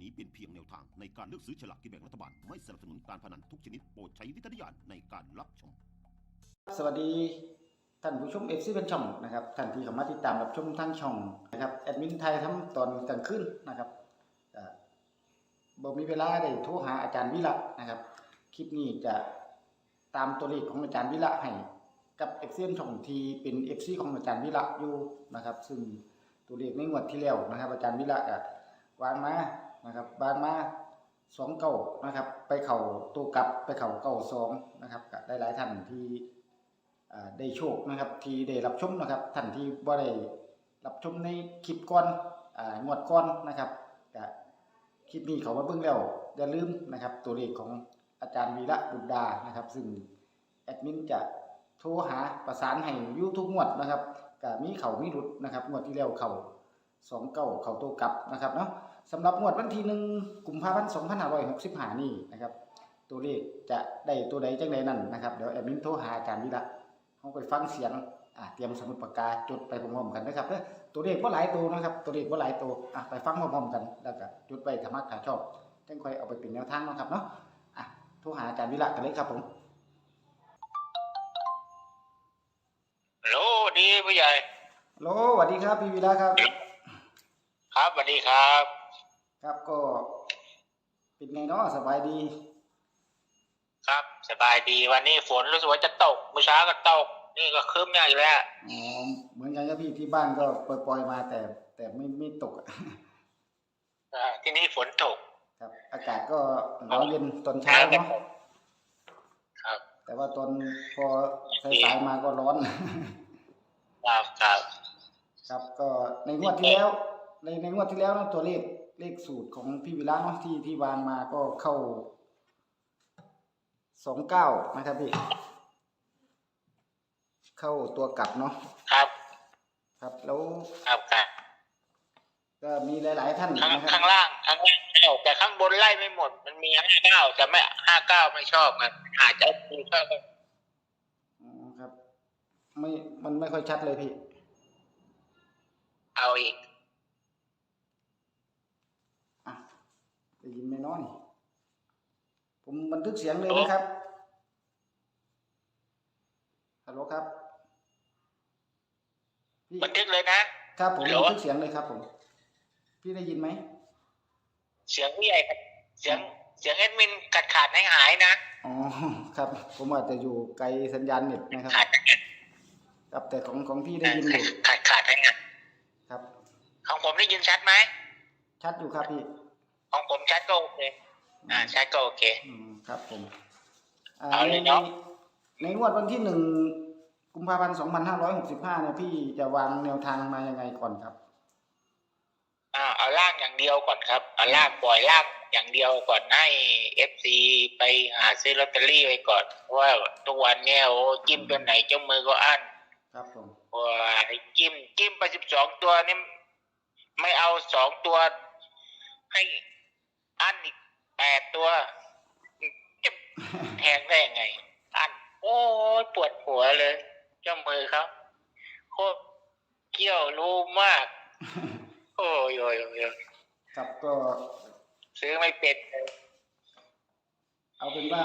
นี้เป็นเพียงแนวทางในการเลือกซื้อฉลากกินแบ่งรัฐบาล ไม่สนับสนุนการพนันทุกชนิดโปรดใช้วิจารณญาณในการรับชม สวัสดีท่านผู้ชมเอฟซีเป็นช่องนะครับท่านที่เข้ามาติดตามรับชมทางช่องนะครับแอดมินไทยทำตอนกลางคืนนะครับบ่มีเวลาได้โทรหาอาจารย์วิระนะครับคลิปนี้จะตามตัวเลขของอาจารย์วิระให้กับเอฟซีช่องที่เป็นเอฟซีของอาจารย์วิระอยู่นะครับ ซึ่งตัวเลขในงวดที่แล้วนะครับ อาจารย์วิระก็วางมา นะครับวางมาสองเก้านะครับ ไปเข่าตัวกลับไปเข่าเก้าสองนะครับก็ได้หลายท่านที่ได้โชคนะครับที่ได้รับชมนะครับท่านที่บ่ได้รับชมในคลิปก่อนงวดก่อนนะครับก็คลิปนี้เขามาเบิ่งแล้วอย่าลืมนะครับ ตัวเลขของอาจารย์วีระบุตรดานะครับ ซึ่งแอดมินจะโทรหาประสานให้ยูทุกงวดนะครับก็มีเขามีหลุดนะครับงวดที่แล้วเขาสองเก้าเขาตัวกลับนะครับเนาะ สำหรับงวดวันที่หนึ่งกุมภาพันธ์สองพันห้าร้อยหกสิบห้านี่นะครับ ตัวเลขจะได้ตัวใดจังใดนั่นนะครับ เดี๋ยวแอดมินโทรหาอาจารย์วีระเขาไปฟังเสียงอ่าเตรียมสมุดปากกาจดไปพร้อมๆกันนะครับเด้อตัวเลขว่าหลายตัวนะครับ ตัวเลขว่าหลายตัวอะไปฟังพร้อมๆกันแล้วก็จดไปธรรมะถ้าชอบจังค่อยเอาไปเป็นแนวทางเนาะครับเนาะอะโทรหาอาจารย์วิระกันเลยครับผมฮัลโหลดีผู้ใหญ่โหลสวัสดีครับพี่วิระครับ ครับสวัสดีครับ ครับก็เป็นไงเนาะสบายดี ครับสบายดีวันนี้ฝนรู้สึกว่าจะตกเมื่อเช้าก็ตก นี่ก็ครึ้มอย่างอีกแล้วอ๋อเหมือนกันครับพี่ที่บ้านก็ปล่อยๆมาแต่ แต่ไม่ไม่ตกอะอ่าที่นี่ฝนตก ครับ อากาศก็หนาวเย็นตอนเช้าเนาะครับ แต่ว่าตอนพอสายๆมาก็ร้อน ครับครับ ครับก็ในงวดที่แล้ว ในในงวดที่แล้วนะตัวเลข เลขสูตรของพี่วิระเนาะที่ที่วางมาก็เข้าสองเก้านะครับพี่ เข้าตัวกลับเนาะครับ ครับแล้วครับครับก็มีหลาย ๆ ท่านข้างนะครัข้าบงล่างข้างล่างไม่ออกแต่ข้างบนไล่ไม่หมด มันมีห้าเก้าแต่ไม่ห้าเก้าไม่ชอบมันอาจจะดูชอบอ๋อครับ ไม่มันไม่ค่อยชัดเลยพี่ เอาอีก อะ ได้ยินไหมเน้อยผมบันทึกเสียงเลยนะครับ ฮัลโหลครับพี่บันทึกเลยนะ ครับผมฮัลโหลบันทึกเสียงเลยครับผม พี่ได้ยินไหม เสียงผู้ใหญ่ครับ เสียง เสียงเอ็ดมินขาดขาดหายหายๆนะ อ๋อ ครับ ผมอาจจะอยู่ไกลสัญญาณเน็ตนะครับ ขาดหายครับแต่ของของพี่ได้ยินอยู่ ขาดขาดหายหายครับ ของผมได้ยินชัดไหม ชัดอยู่ครับพี่ ของผมชัดก็โอเค อ่าชัดก็โอเค อืมครับผมอ่าเอาในเลยในเนาะ ในงวดวันที่หนึ่งกุมภาพันธ์สองพันห้าร้อยหกสิบห้าเนี่ยพี่จะวางแนวทางมายังไงก่อนครับ อ่าเอาล่างอย่างเดียวก่อนครับเอาล่างปล่อยล่างอย่างเดียวก่อนให้เอฟซีไปหาซื้อลอตเตอรี่ไว้ก่อนเพราะว่าทุกวันเนี่ยโอ้จิ้มตัวไหนเจ้ามือก็อั้นครับผมว่าจิ้มจิ้มไปสิบสองตัวนี่ไม่เอาสองตัว ให้ อั้นอีกแปดตัวจะแทงได้ยังไง อัน โอ้ยปวดหัวเลยเจ้ามือเขาโคตรเกี่ยวรู้มากโอ้ยโอ้ยโอ้ยโอ้ยครับก็ซื้อไม่เป็นเลยเอาเป็นว่า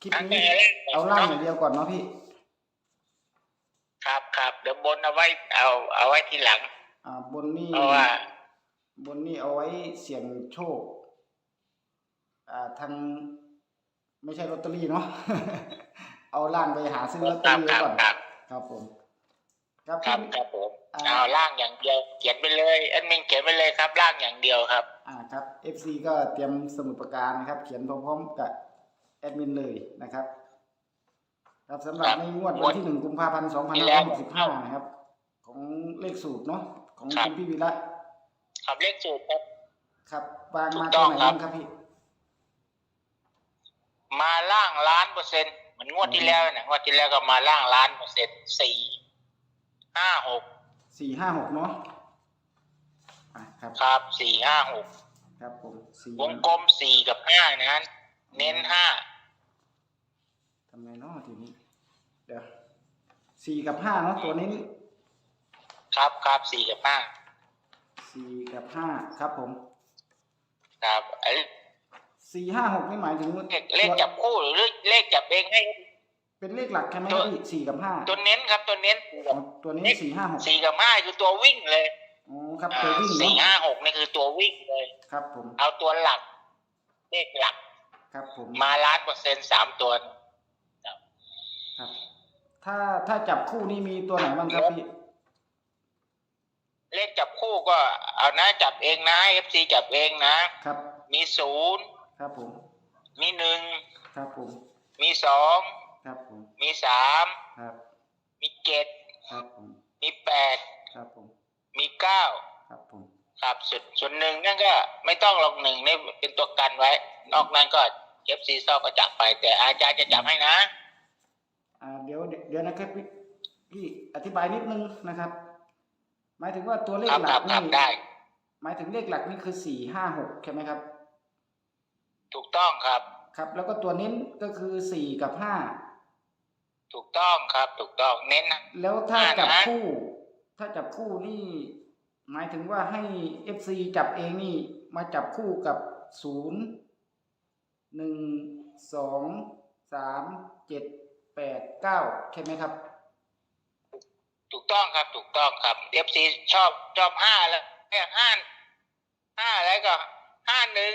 คลิปอันนี้นี้เอาล่างอย่างเดียวก่อนเนาะพี่ ครับครับเดี๋ยวบนเอาไว้ เอา เอาไว้ทีหลัง อ่าบนนี่เพราะว่า บนนี่เอาไว้เสี่ยงโชคอ่า ทางไม่ใช่ลอตเตอรี่เนาะเอาล่างไปหาซื้อลอตเตคอรับรี่คไว้รับก่อนครับครับผมครับครับพี่ครับผมอ่าเอาล่างอย่างเดียวเขียนไปเลยแอดมินเขียนไปเลยครับล่างอย่างเดียวครับ อ่าครับ FC ก็เตรียมสมุดปากกานะครับ เขียนพร้อมๆกับแอดมินเลยนะครับ ครับสำหรับครับในงวดวันที่หนึ่งกุมภาพันธ์สองพันมีห้าแล้ร้อยวหกสิบห้านะครับ ของเลขสูตรเนาะของครับคุณพี่วิระขับเลขสูตรครับ ครับวางมาถูกต้ตัวองไหนครับบ้างครับพี่ มาล่างล้านเปอร์เซ็นต์เหมือนงวดที่แล้วนะงวดที่แล้วก็มาล่างล้านเปอร์เซ็นต์สี่ห้าหกสี่ห้าหกเนาะอ่าครับครับสี่ห้าหกครับผมสี่วงกลมสี่กับห้านะฮะเน้นห้าทำไงเนาะทีนี้ เดี๋ยวสี่กับห้าเนาะตัวนี้ ครับครับสี่กับห้าสี่กับห้าครับผม สี่ห้าหกนี่หมายถึงเลขเลขจับคู่หรือเลขจับเองให้เป็นเลขหลักใช่ไหมครับพี่สี่กับห้าตัวเน้นครับตัวเน้นอ๋อตัวนี้สี่ห้าหกสี่กับห้าคือตัววิ่งเลยอ๋อครับอ่าตัววิ่งสี่เนาะห้าหกนี่คือตัววิ่งเลยครับ ผม เอาตัวหลัก เลขหลัก ครับ ผมมาล้านเปอร์เซ็นต์สามตัวครับ ถ้าถ้าจับคู่นี่มีตัวไหนบ้างครับพี่เลขจับคู่ก็เอานะจับเองนะเอฟซีจับเองนะครับ มีศูนย์ ครับผม มีหนึ่งครับผม มีสองครับผม มีสามครับ มีเจ็ดครับผม มีแปดครับผม มีเก้าครับผม ครับส่วนส่วนหนึ่งนั่นก็ไม่ต้องลงหนึ่งนี่เป็นตัวกันไว้ นอกนั้นก็เอฟซีซอก็จับไป แต่อาจารย์จะจับให้นะ อ่าเดี๋ยวเดี๋ยวเดี๋ยวนะครับพี่พี่อธิบายนิดนึงนะครับ หมายถึงว่าตัวเลขครับหคลัรักบครันี่บได้หมายถึงเลขหลักนี่คือสี่ห้าหกใช่ไหมครับ ถูกต้องครับ ครับ แล้วก็ตัวเน้นก็คือสี่กับห้าถูกต้องครับ ถูกต้องเน้นนะ แล้วถ้าห้านะจับคู่ ถ้าจับคู่นี่ หมายถึงว่าให้เอฟซีจับเองนี่ มาจับคู่กับศูนย์หนึ่งสองสามเจ็ดแปดเก้าใช่ไหมครับ ถูกต้องครับ ถูกต้องครับเอฟซีชอบชอบห้าแล้วเนี่ยห้าห้าแล้วก็ห้าหนึ่ง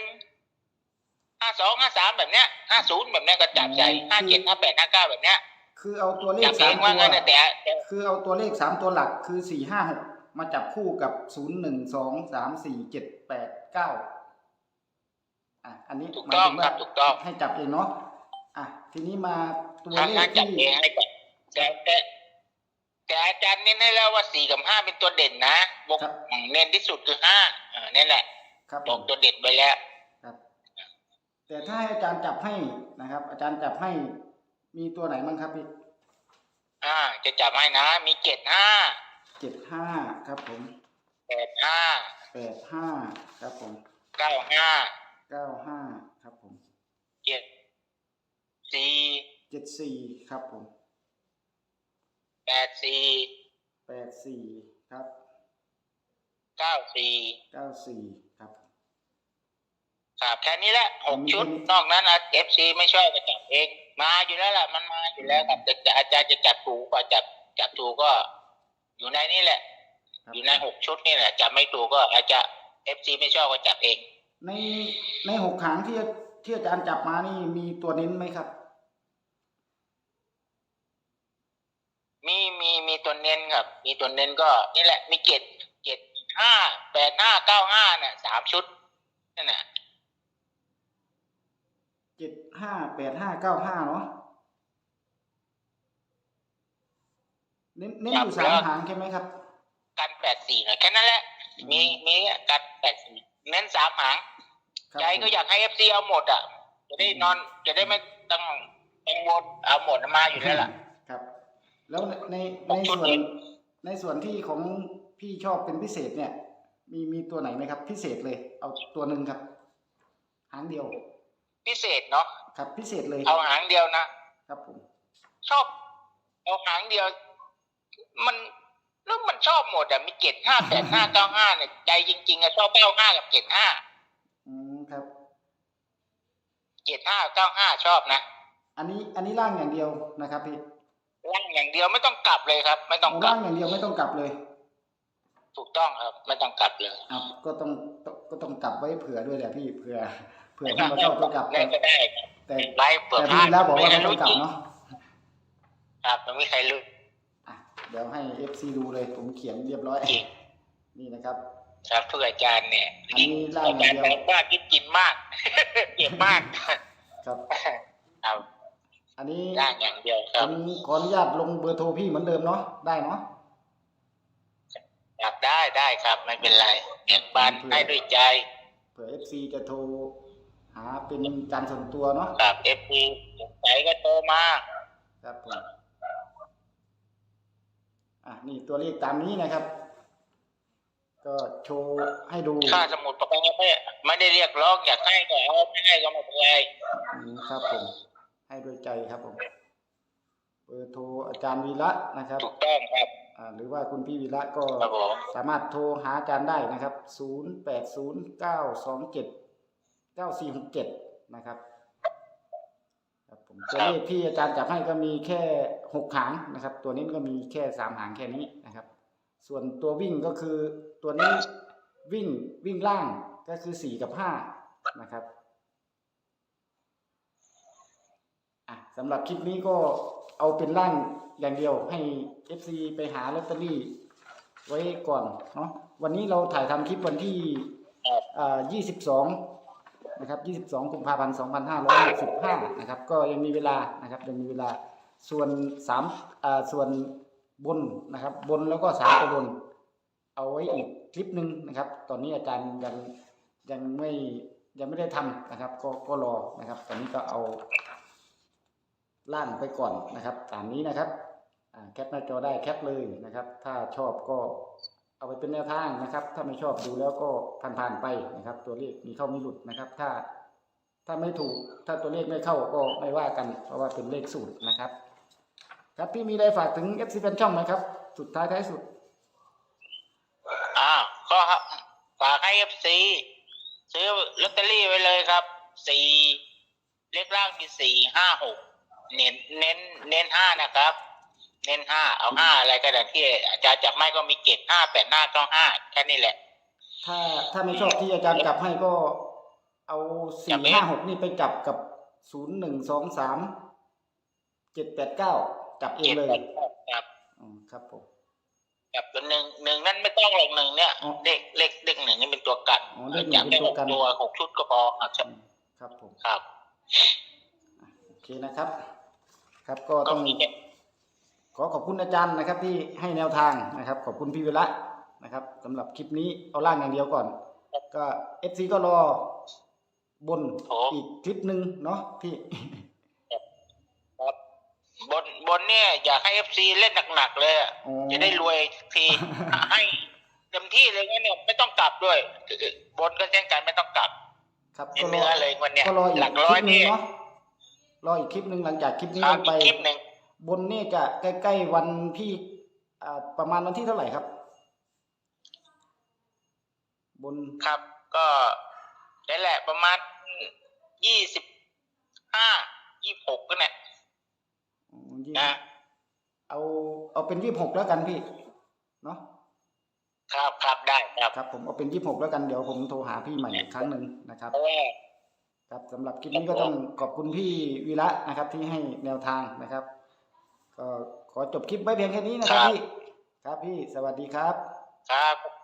ห้าสองห้าสามแบบเนี้ยห้าศูนย์แบบเนี้ยก็จับใจอืมห้าเจ็ดห้าแปดห้าเก้าแบบเนี้ย คือเอาตัวเลขจับเอสามงตัว่างั้นนะวแต่แต่คือเอาตัวเลขสามตัวหลักคือสี่ห้าหกมาจับคู่กับศูนย์หนึ่งสองสามสี่เจ็ดแปดเก้าอะอันนี้ถูกหมายต้องถึงครัว่าบถูกต้องให้จับเองเนาะอะทีนี้มาตัวทางเลงาขนจับที่เองให้ก่อนแต่แต่แต่อาจารย์เน้นให้แล้วว่าสี่กับห้าเป็นตัวเด่นนะบอกเน้นที่สุดคือห้าอ่านี่แหละ ครับบอกตัวเด่นไปแล้วครับ แต่ถ้าให้อาจารย์จับให้นะครับ อาจารย์จับให้มีตัวไหนบ้างครับพี่อ่า จะจับให้นะ มีเจ็ดห้าเจ็ดห้าครับผมแปดห้าแปดห้าครับผมเก้าห้าเก้าห้าครับผมเจ็ดสี่เจ็ดสี่ครับผมแปดสี่แปดสี่ครับเก้าสี่เก้าสี่ครับ ครับแค่นี้แหละหกมีชุดแค่นี้นอกนั้นเอฟซีไม่ช่วยก็จับเองมาอยู่แล้วล่ะมันมาอยู่แล้วครับแต่แต่อาจารย์จะจับถูกก็จับจับถูกก็ อยู่ในนี่แหละครับอยู่ในหกชุดนี่แหละจับไม่ถูกก็อาจจะเอฟซีไม่ชอบก็จับเอง ในในหกหางที่ที่อาจารย์จับมานี่มีตัวเน้นไหมครับ มีมีมีตัวเน้นครับ มีตัวเน้นก็นี่แหละมีเจ็ดเจ็ดห้าแปดห้าเก้าห้าเนี่ยสามชุดนั่นแหละ เจ็ดห้าแปดห้าเก้าห้าเนาะเน้นเน้นอยู่สามหางใช่ไหมครับ กันแปดสี่หน่อยแค่นั้นแหละ มีมีกันแปดสี่เน้นสามหางครับใจก็อยากให้เอฟซีเอาหมดอะ จะได้นอนจะได้ไม่ต้องกังวลเอาหมดมาอยู่แล้วล่ะ ครับ แล้วในในหกในชุดส่วนเองในส่วนที่ของพี่ชอบเป็นพิเศษเนี่ย มีมีตัวไหนไหมครับ พิเศษเลย เอาตัวหนึ่งครับ หางเดียว พิเศษเนาะครับพิเศษเลยเอาหางเดียวนะครับผมชอบเอาหางเดียว มันแล้วมันชอบหมดอะมีเจ็ดห้าแปดห้าเก้าห้าเนี่ยใจจริงๆอะชอบเก้าห้ากับเจ็ดห้าอืมครับเจ็ดห้าเก้าห้าชอบนะอันนี้อันนี้ล่างอย่างเดียวนะครับพี่ล่างอย่างเดียวไม่ต้องกลับเลยครับ ไม่ต้องเอากลัล่าบงอย่างเดียวไม่ต้องกลับเลย ถูกต้องครับ ไม่ต้องกลับเลยอะก็ต้องก็ต้องกลับไว้เผื่อด้วยแหละพี่เผื่อ เผื่อมันมาเข้าตัวกลับได้ก็ได้ครับแต่ไลฟ์เปิดแต่พลาพี่ดแล้วบอกว่าไม่ไม่ต้องรู้กลัจบริงเนาะครับไม่มีใครรู้อะเดี๋ยวให้เอฟซีดูเลย ผมเขียนเรียบร้อยจริงนี่นะครับ ครับเพื่ออาจารย์เนี่ยอันนี้ล่างอาอจาย่ารงย์เดียวแปลว่ากินกินมากเก็บมาก ครับครับอันนี้ล่างอย่างเดียวคผรับมขออนุญาตลงเบอร์โทรพี่เหมือนเดิมเนาะได้เนาะครับได้ได้ครับไม่เป็นไรแบ่งปันให้ด้วยใจ เผื่อเอฟซีจะโทร หาเป็นการส่วนตัวเนาะครับเอฟซีใจก็โตมาครับผมอะนี่ตัวเลขตามนี้นะครับ ก็โชว์ให้ดูค่าสมุดประกันไม่ไม่ได้เรียกร้องอยากให้ก็เอาไม่ให้ก็ไม่เป็นไรอืมครับผมให้ด้วยใจครับผมเบอร์โทรอาจารย์วีระนะครับ ถูกต้องครับ อ่าหรือว่าคุณพี่วีระก็ครับผม สามารถโทรหาอาจารย์ได้นะครับ0 8 0 9 2 7 9 4 6 7นะครับครับผมตัวเลขที่อาจารย์จับให้ก็มีแค่หกหางนะครับ ตัวนี้ก็มีแค่สามหางแค่นี้นะครับ ส่วนตัววิ่งก็คือตัวนี้วิ่งวิ่งล่างก็คือสี่กับห้านะครับอะสำหรับคลิปนี้ก็เอาเป็นล่างอย่างเดียวให้ FC ไปหาลอตเตอรี่ ไว้ก่อนเนาะวันนี้เราถ่ายทำคลิปวันที่อ่า22 นะครับ 22 กุมภาพันธ์ 2565 นะครับ ก็ยังมีเวลานะครับยังมีเวลาส่วน3อ่าส่วนบนนะครับ บนแล้วก็สามตัวบน เอาไว้อีกคลิปหนึ่งนะครับ ตอนนี้อาจารย์ยังยังไม่ยังไม่ได้ทำนะครับ ก็ก็รอนะครับ ตอนนี้ก็เอาล่างไปก่อนนะครับตามนี้นะครับแคปหน้าจอได้แคปเลยนะครับ ถ้าชอบก็ เอาไปเป็นแนวทางนะครับ ถ้าไม่ชอบดูแล้วก็ผ่านๆไปนะครับ ตัวเลขมีเข้ามีหลุดนะครับ ถ้าถ้าไม่ถูกถ้าตัวเลขไม่เข้าก็ไม่ว่ากัน เพราะว่าเป็นเลขสูตรนะครับ ครับพี่มีอะไรฝากถึง FC แฟนช่องไหมครับ สุดท้ายท้ายสุดอ่าก็ฝากให้เอฟซีซื้อลอตเตอรี่ไว้เลยครับสี่เลขล่างมีสี่ห้าหกเน้นเน้นเน้นห้านะครับ เน้นห้าเอาห้าอะไรก็ได้ที่อาจารย์จับไม่ก็มีเกตห้าแปดห้าเก้าห้าแค่นี้แหละ ถ้าถ้าไม่ชอบที่อาจารย์จับให้ก็เอาจัสี่บเองห้าหกนี่ไปจับกับศูนย์หนึ่งสองสามเจ็ดแปดเก้าจับเองเกตเลยแปดครับอืมครับผมจับตัวหนึ่งหนึ่งนั้นไม่ต้องหรอกหนึ่งเนี่ยอ๋อเลขเลขเลขหนึ่งนี่เป็นตัวกันอ๋อเลขหนึ่จังบเป็นได้ตัหวกกันตัวหกชุดก็พอครับอืมครับผมครับโอเคนะครับ ครับก็ก็ต้องมีเนี่ย ขอขอบคุณอาจารย์นะครับที่ให้แนวทางนะครับ ขอบคุณพี่วิระนะครับสำหรับคลิปนี้เอาล่างอย่างเดียวก่อน ก็เอฟซีก็รอบนอีกคลิปหนึ่งเนาะพี่ครับบนบนเนี่ยอยากให้เอฟซีเล่นหนักๆเลยอะอ๋อจะได้รวยทีให้เต็มที่เลยงั้นเนี่ยไม่ต้องกลับด้วยบนก็เช่นกันไม่ต้องกลับครับเน้ก็นรเนื้ออเลยวันเนี้ยก็รออีกหลักคร้อลิยปหนึ่งนี่เนาะรออีกคลิปหนึ่งหลังจากคลิปนี้ครัลบงอีไปกคลิปหนึ่ง บนนี่จะใกล้ๆวันที่อ่าประมาณวันที่เท่าไหร่ครับ บนครับ ก็นี่แหละประมาณยี่สิบห้ายี่หกก็เนี่ยอ๋อยี่นะเอาเอาเป็นยี่หกแล้วกันพี่ เนาะครับครับได้ครับครับ ผมเอาเป็นยี่หกแล้วกันเดี๋ยวผมโทรหาพี่ใหม่อีกครั้งหนึ่งนะครับเพราะว่าครับสำหรับคลิปนี้ก็ต้องขอบคุณพี่วีระนะครับ ที่ให้แนวทางนะครับ ก็ขอจบคลิปไว้เพียงแค่นี้นะครับพี่ ครับพี่ สวัสดีครับ ครับ